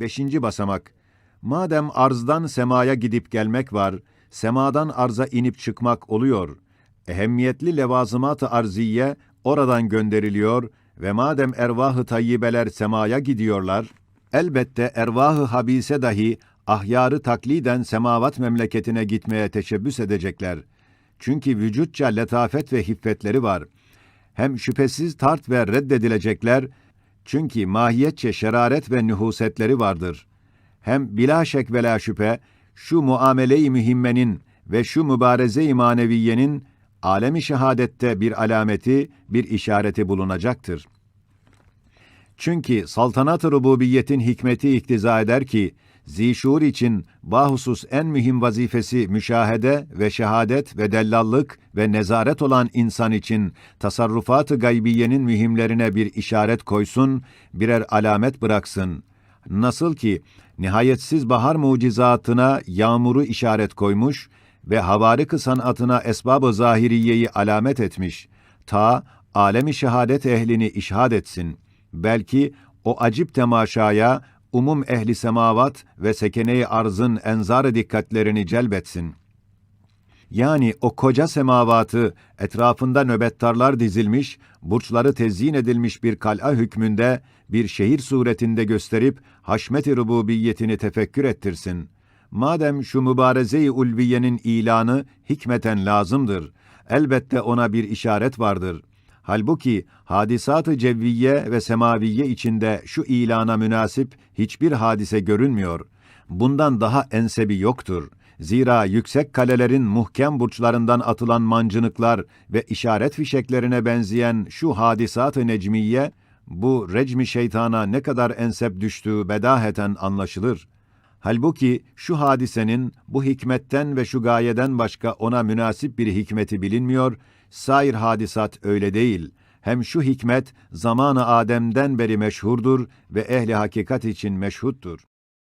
Beşinci basamak. Madem arzdan semaya gidip gelmek var, semadan arza inip çıkmak oluyor. Ehemmiyetli levazımat-ı arziye oradan gönderiliyor ve madem ervah-ı tayyibeler semaya gidiyorlar, elbette ervah-ı habise dahi ahyarı takliden semavat memleketine gitmeye teşebbüs edecekler. Çünkü vücutça letafet ve hiffetleri var. Hem şüphesiz tart ve reddedilecekler, çünkü mahiyetçe şeraret ve nühusetleri vardır. Hem bila şek ve la şüphe, şu muamele-i mühimmenin ve şu mübareze-i maneviyenin alemi şehadette bir alameti, bir işareti bulunacaktır. Çünkü saltanat-ı rububiyetin hikmeti iktiza eder ki, zişur için bahusus en mühim vazifesi müşahede ve şehadet ve dellallık ve nezaret olan insan için tasarrufat-ı gaybiyenin mühimlerine bir işaret koysun, birer alamet bıraksın. Nasıl ki nihayetsiz bahar mucizatına yağmuru işaret koymuş ve havarık sanatına esbab-ı zahiriyeyi alamet etmiş, ta alemi şehadet ehlini işhad etsin. Belki o acip temaşaya umum ehli semavat ve sekene-i arzın enzar dikkatlerini celbetsin. Yani o koca semavatı etrafında nöbettarlar dizilmiş, burçları tezyin edilmiş bir kal'a hükmünde, bir şehir suretinde gösterip haşmet-i rububiyetini tefekkür ettirsin. Madem şu mübareze-i ulviyenin ilanı hikmeten lazımdır, elbette ona bir işaret vardır.'' Halbuki hadisat-ı cevviye ve semaviye içinde şu ilana münasip hiçbir hadise görünmüyor. Bundan daha ensebi yoktur. Zira yüksek kalelerin muhkem burçlarından atılan mancınıklar ve işaret fişeklerine benzeyen şu hadisat-ı necmiye, bu recmi şeytana ne kadar ensep düştüğü bedaheten anlaşılır. Halbuki şu hadisenin bu hikmetten ve şu gayeden başka ona münasip bir hikmeti bilinmiyor, sair hadisat öyle değil. Hem şu hikmet zamanı Adem'den beri meşhurdur ve ehli hakikat için meşhuttur.